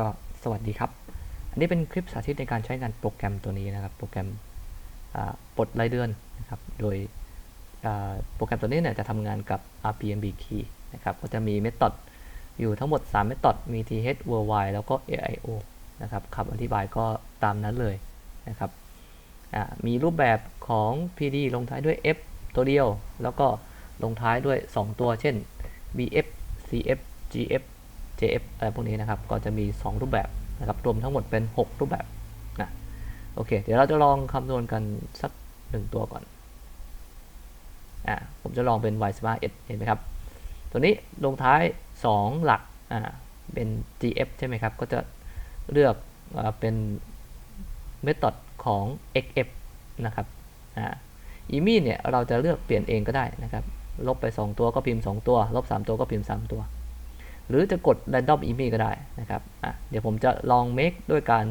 ก็สวัสดีครับ อันนี้เป็นคลิปสาธิตในการใช้งานโปรแกรมตัวนี้นะครับ โปรแกรมปลดรายเดือนนะครับ โดยโปรแกรมตัวนี้เนี่ยจะทำงานกับ RPMB key นะครับ ก็จะมีเมธอดอยู่ทั้งหมด 3 เมธอดมี th worldwide แล้วก็ aio นะครับคำอธิบายก็ตามนั้นเลยนะครับมีรูปแบบของ pd ลงท้ายด้วย f ตัวเดียว แล้วก็ลงท้ายด้วย 2 ตัว เช่น bf cf gf JF อะไรพวกนี้นะครับ ก็จะมี 2 รูปแบบนะครับ รวมทั้งหมดเป็น 6 รูปแบบนะโอเค เดี๋ยวเราจะลองคำนวณกันสัก 1 ตัวก่อน อ่า ผมจะลองเป็น y 1 5เห็นไหมครับ ตัวนี้ลงท้าย 2 หลัก อ่า เป็น GF ใช่ไหมครับ ก็จะเลือกอเป็น method ของ XF นะครับ อ่า e m i เนี่ย เราจะเลือกเปลี่ยนเองก็ได้นะครับ ลบไป 2 ตัวก็พิมพ์ 2 ตัว ลบ 3 ตัวก็พิมพ์ 3 ตัว หรือจะกด random e m a i l ก็ได้นะครับอะเดี๋ยวผมจะลอง make ด้วยการ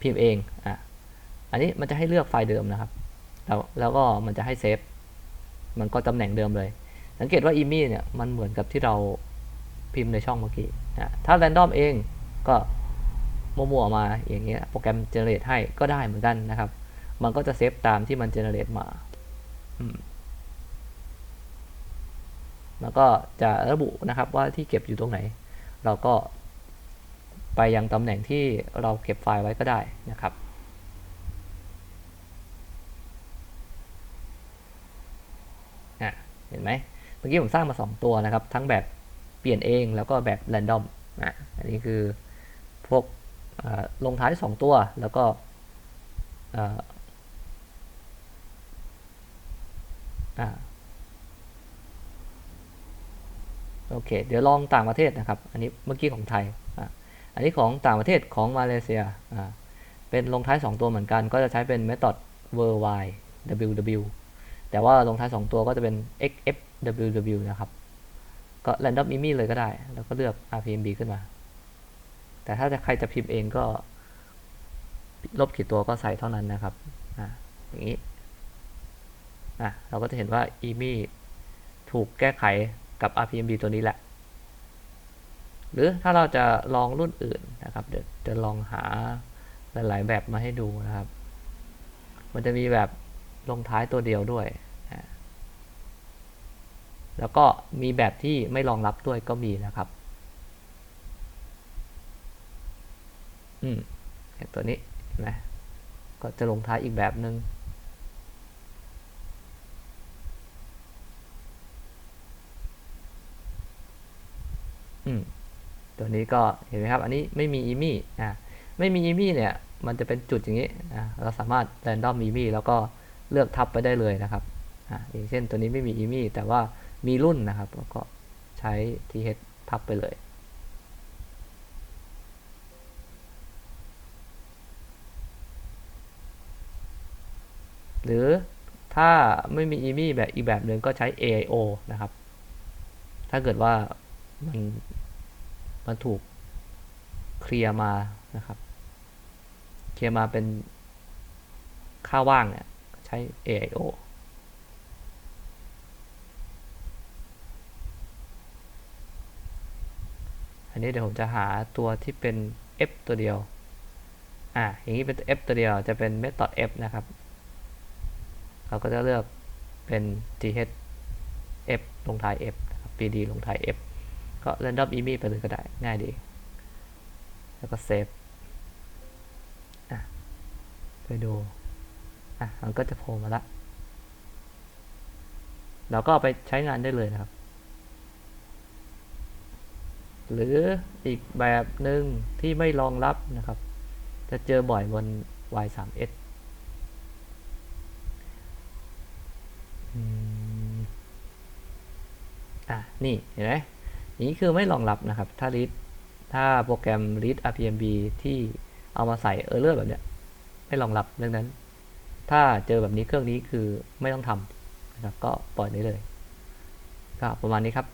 พิมพ์เองอะอันนี้มันจะให้เลือกไฟล์เดิมนะครับ แล้วแล้วก็มันจะให้เซฟมันก็ตำแหน่งเดิมเลย สังเกตว่า e m a i l เนี่ยมันเหมือนกับที่เราพิมพ์ในช่องเมื่อกี้อะถ้า random เองก็มั่วๆมาอย่างเงี้ยโปรแกรม generate ให้ก็ได้เหมือนกันนะครับ มันก็จะเซฟตามที่มัน generate มาแล้วก็จะระบุนะครับว่าที่เก็บอยู่ตรงไหน เราก็ไปยังตำแหน่งที่เราเก็บไฟล์ไว้ก็ได้นะครับอะเห็นไหมเมื่อกี้ผมสร้างมา 2 ตัวนะครับ ทั้งแบบเปลี่ยนเองแล้วก็แบบแรนดอมอะอันนี้คือพวกลงท้าย 2 ตัวแล้วก็อ่า โอเค เดี๋ยวลองต่างประเทศนะครับ อันนี้เมื่อกี้ของไทยอะอันนี้ของต่างประเทศของมาเลเซียอ่าเป็นลงท้าย 2 ตัวเหมือนกัน ก็จะใช้เป็น method worldwide ww แต่ว่าลงท้าย 2 ตัวก็จะเป็น xf ww นะครับ ก็ random i m e เลยก็ได้ แล้วก็เลือก rpmb ขึ้นมา แต่ถ้าใครจะพิมพ์เองก็ลบกี่ตัวก็ใส่เท่านั้นนะครับอ่าอย่างนี้อะเราก็จะเห็นว่า e m e ถูกแก้ไข กับ RPMB ตัวนี้แหละ หรือถ้าเราจะลองรุ่นอื่นนะครับ เดี๋ยวจะลองหาหลาย ๆ แบบมาให้ดูนะครับ มันจะมีแบบลงท้ายตัวเดียวด้วย แล้วก็มีแบบที่ไม่รองรับด้วยก็มีนะครับ อืมตัวนี้นไหมก็จะลงท้ายอีกแบบหนึง่งอืม ตัวนี้ก็เห็นไหมครับ อันนี้ไม่มีอีมี่อ่าไม่มีอีมี่เนี่ยมันจะเป็นจุดอย่างนี้อ่าเราสามารถแรนดอมอีมี่แล้วก็เลือกทับไปได้เลยนะครับอ่าอย่างเช่นตัวนี้ไม่มีอีมี่แต่ว่ามีรุ่นนะครับแล้วก็ใช้ th ทับไปเลยหรือถ้าไม่มีอีมี่แบบอีกแบบหนึ่งก็ใช้ AIO นะครับ ถ้าเกิดว่ามัน มันถูกเคลียร์มานะครับ เคลียร์มาเป็นค่าว่างเนี่ยใช้ AIO อันนี้เดี๋ยวผมจะหาตัวที่เป็น f ตัวเดียว อ่าอย่างนี้เป็น f ตัวเดียวจะเป็น method f นะครับ เราก็จะเลือกเป็น th f ลงท้าย f นะครับ pd ลงท้าย f ก็ random e m i ไปเลยก็ได้ ง่ายดี แล้วก็เซฟอะไปดูอะมันก็จะโผล่มาละเราก็ไปใช้งานได้เลยนะครับ หรืออีกแบบหนึ่งที่ไม่รองรับนะครับ จะเจอบ่อยบน Y3S อะ นี่ เห็นไหม นี้คือไม่รองรับนะครับ ถ้า read ถ้าโปรแกรม read rpmb ที่เอามาใส่ error แบบเนี้ยไม่รองรับดังนั้น ถ้าเจอแบบนี้เครื่องนี้คือไม่ต้องทำนะครับก็ปล่อยได้เลยก็ประมาณนี้ครับ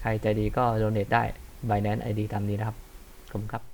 ใครใจดีก็ donate ได้ Binance ID ตามนี้นะครับ ขอบคุณครับ